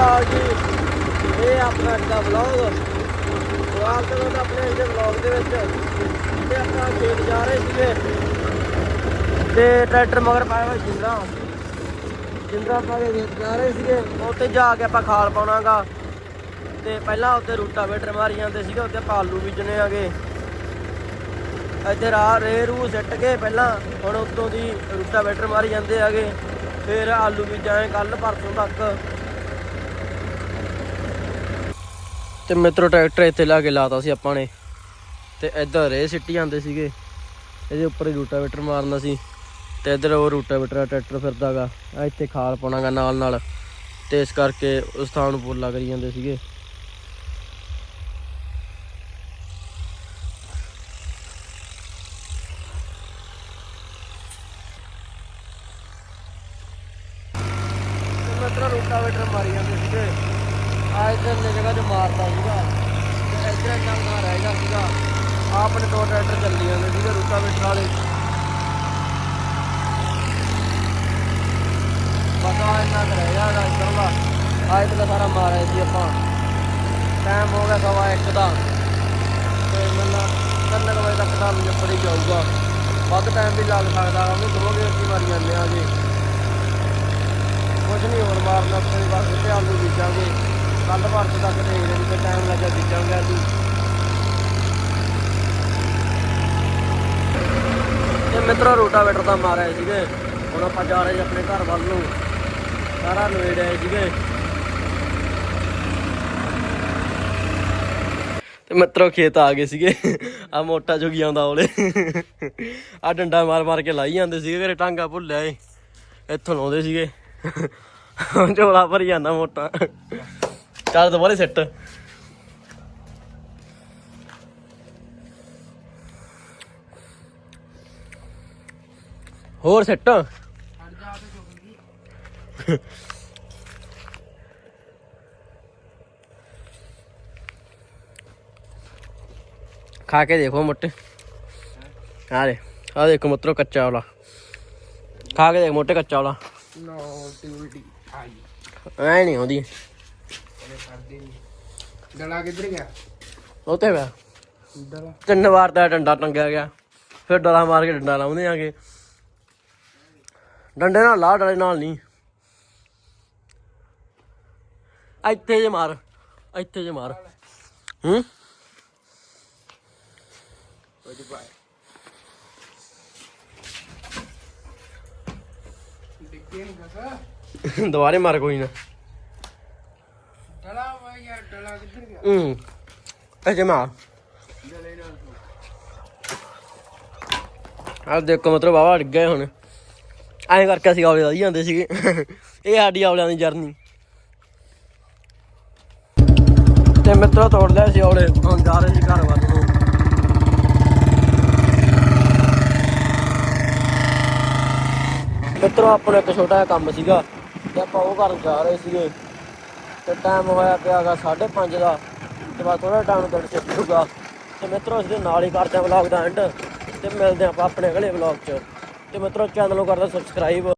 ਅਕਾਲ ਜੀ। ਇਹ ਆਪਣਾ ਅੱਜ ਦਾ ਵਲੌਗ ਸਵਾਗਤ ਕਰਦਾ ਆਪਣੇ ਅੱਜ ਦੇ ਵਲੌਗ ਦੇ ਵਿੱਚ। ਤੇ ਆਪਾਂ ਖੇਤ ਜਾ ਰਹੇ ਸੀਗੇ। ਤੇ ਟਰੈਕਟਰ ਮਗਰ ਪਾਇਆ ਹੋਇਆ ਜਿੰਦਰਾ। ਜਿੰਦਰਾ ਪਾ ਕੇ ਖੇਤ ਜਾ ਰਹੇ ਸੀਗੇ। ਉੱਥੇ ਜਾ ਕੇ ਆਪਾਂ ਖਾਲ ਪਾਉਣਾਗਾ। ਤੇ ਪਹਿਲਾਂ ਉੱਥੇ ਰੂਟਾਵੇਟਰ ਮਾਰੀ ਜਾਂਦੇ ਸੀਗੇ। ਉੱਥੇ ਆਪਾਂ ਆਲੂ ਬੀਜਣੇ ਆਗੇ। ਇੱਥੇ ਰਾਹ ਰੇ ਰੂ ਸਿੱਟ ਕੇ ਪਹਿਲਾਂ ਹੁਣ ਉੱਤੋਂ ਦੀ ਰੂਟਾਵੇਟਰ ਮਾਰੀ ਜਾਂਦੇ ਆਗੇ। ਫਿਰ ਆਲੂ ਬੀਜਾਂਗੇ ਕੱਲ ਪਰਸੋਂ ਤੱਕ। ਤੇ ਮਿੱਤਰੋ ਟਰੈਕਟਰ ਇੱਥੇ ਲਾ ਕੇ ਲਾਤਾ ਸੀ ਆਪਾਂ ਨੇ। ਤੇ ਇੱਧਰ ਰੇ ਸਿੱਟੀ ਜਾਂਦੇ ਸੀਗੇ। ਇਹਦੇ ਉੱਪਰ ਰੂਟਾਵੇਟਰ ਮਾਰਨਾ ਸੀ। ਤੇ ਇੱਧਰ ਉਹ ਰੂਟਾਵੇਟਰ ਟਰੈਕਟਰ ਫਿਰਦਾਗਾ। ਆ ਇੱਥੇ ਖਾਲ ਪਾਉਣਾਗਾ ਨਾਲ ਨਾਲ। ਤੇ ਇਸ ਕਰਕੇ ਉਸ ਥਾਂ ਨੂੰ ਪੋਲਾ ਕਰੀ ਜਾਂਦੇ ਸੀਗੇ। ਤੇ ਰੂਟਾਵੇਟਰ ਮਾਰੀ ਜਾਂਦੇ ਸੀਗੇ। ਆ ਇੱਧਰ ਨੇ ਜਗ੍ਹਾ 'ਚ ਮਾਰਦਾ ਸੀਗਾ। ਤੇ ਇੱਧਰ ਚੰਗਾ ਰਹਿ ਗਿਆ ਸੀਗਾ। ਆਪਣੇ ਦੋ ਟਰੈਕਟਰ ਚੱਲੀ ਜਾਂਦੇ ਸੀਗੇ ਰੂਟਾ ਰੂਟਾਵੇਟਰ ਵਾਲੇ ਪਤਾ ਇੰਨਾ ਕੁ ਰਹਿ ਜਾਗਾ ਇੱਧਰ ਆ ਇੱਧਰ ਸਾਰਾ ਮਾਰਿਆ ਸੀ ਆਪਾਂ। ਟਾਈਮ ਹੋ ਗਿਆ ਸਵਾ ਇੱਕ ਦਾ। ਤੇ ਮੈਨੂੰ ਤਿੰਨ ਵਜੇ ਤੱਕ ਤਾਂ ਨਿਪੜ ਜਾਊਗਾ। ਵੱਧ ਟਾਈਮ ਵੀ ਲੱਗ ਸਕਦਾ ਉਹ ਵੀ ਦੋ ਗੇਰ ਦੀ ਮਾਰੀ ਜਾਂਦੇ ਆਗੇ ਕੁਝ ਨਹੀਂ ਹੋਰ ਮਾਰਨਾ ਕੋਈ ਬਸ ਤੇ ਆਲੂ ਬੀਜਾਂਗੇ। ਕੱਲ ਵਰਤ ਤੱਕ ਦੇਖਦੇ ਨਹੀਂ ਤੇ ਟਾਈਮ ਲੱਗਿਆ ਬੀਜਾਂਗੇ ਆਲੂ ਤੇ ਮਿੱਤਰੋ, ਰੋਟਾਵੇਟਰ ਤਾਂ ਮਾਰਿਆ ਸੀਗੇ। ਹੁਣ ਆਪਾਂ ਜਾ ਰਹੇ ਆਪਣੇ ਘਰ ਵੱਲ ਨੂੰ। ਸਾਰਾ ਨਵੇੜ ਸੀਗੇ। ਤੇ ਮਿੱਤਰੋ, ਖੇਤ ਆ ਗਏ ਸੀਗੇ। ਆ ਮੋਟਾ ਜੋਗੀ ਆਉਂਦਾ ਉਹਲੇ ਆ ਡੰਡਾ ਮਾਰ ਮਾਰ ਕੇ ਲਾਈ ਜਾਂਦੇ ਸੀਗੇ, ਘਰੇ ਟਾਂਗਾ ਭੁੱਲਿਆ ਏ। ਇੱਥੋਂ ਲਾਉਂਦੇ ਸੀਗੇ। ਝੋਲਾ ਭਰੀ ਜਾਂਦਾ ਮੋਟਾ। ਚੱਲ ਦੁਬਾਰੇ ਸੈੱਟ ਹੋਰ ਸੈੱਟ ਖਾ ਕੇ ਦੇਖੋ ਮੋਟੇ। ਆ ਦੇ ਆ ਦੇਖੋ ਮਤਰੋ ਕੱਚਾ ਵਾਲਾ। ਖਾ ਕੇ ਦੇਖ ਮੋਟੇ ਕੱਚਾ ਵਾਲਾ। ਨੋ ਟਿਊਲਟੀ ਆਈ। ਐ ਨਹੀਂ ਨਹੀਂ ਡਲਾ ਕਿੱਧਰ ਗਿਆ? ਉਹ ਤੇ ਪਿਆ। ਡਲਾ। ਤਿੰਨ ਵਾਰ ਦਾ ਡੰਡਾ ਟੰਗਿਆ ਗਿਆ। ਫਿਰ ਡਲਾ ਮਾਰ ਕੇ ਡੰਡਾ ਲਾਉਂਦੇ ਆਗੇ ਡੰਡੇ ਨਾਲ ਲਾ ਡਲੇ ਨਾਲ ਨਹੀਂ। ਇੱਥੇ ਜੇ ਮਾਰ। ਇੱਥੇ ਜੇ ਮਾਰ। ਹੂੰ? ਦੁਬਾਰੇ ਮਾਰ ਕੋਈ ਨਾ ਡਲਾ ਵਾ ਯਾਰ ਡਲਾ ਕਿੱਧਰ ਗਿਆ ਹੂੰ ਆ ਦੇਖੋ, ਮਤਲਬ ਬਾਬਾ ਅੜ ਗਏ ਹੁਣ। ਐਂ ਕਰਕੇ ਅਸੀਂ ਆਵਲੇ ਵਧੀ ਜਾਂਦੇ ਸੀਗੇ। ਇਹ ਸਾਡੀ ਆਵਲਿਆਂ ਦੀ ਜਰਨੀ ਤੇ ਮਿੱਤਰੋ ਤੋੜ ਲਿਆ ਸੀ ਆਵਲੇ ਹੁਣ ਜਾ ਰਹੇ ਸੀ ਘਰ ਵੱਲ ਨੂੰ। ਮਿੱਤਰੋ, ਆਪਣਾ ਇੱਕ ਛੋਟਾ ਜਿਹਾ ਕੰਮ ਸੀਗਾ। ਤੇ ਆਪਾਂ ਉਹ ਘਰ ਜਾ ਰਹੇ ਸੀਗੇ। ਤੇ ਟਾਈਮ ਹੋਇਆ ਪਿਆਗਾ 5:30 ਦਾ। ਤੇ ਬਾਅਦ ਥੋੜਾ ਟਾਈਮ ਤੱਕ ਚੱਲੂਗਾ ਤੇ ਮਿੱਤਰੋ, ਇਸ ਦੇ ਨਾਲ ਹੀ ਕਰਦੇ ਆ ਵਲੌਗ ਦਾ ਐਂਡ ਤੇ ਮਿਲਦੇ ਆਪਾਂ ਆਪਣੇ ਅਗਲੇ ਵਲੌਗ 'ਚ। ਤੇ ਮਿੱਤਰੋ ਚੈਨਲ ਨੂੰ ਕਰਦਾ ਸਬਸਕ੍ਰਾਈਬ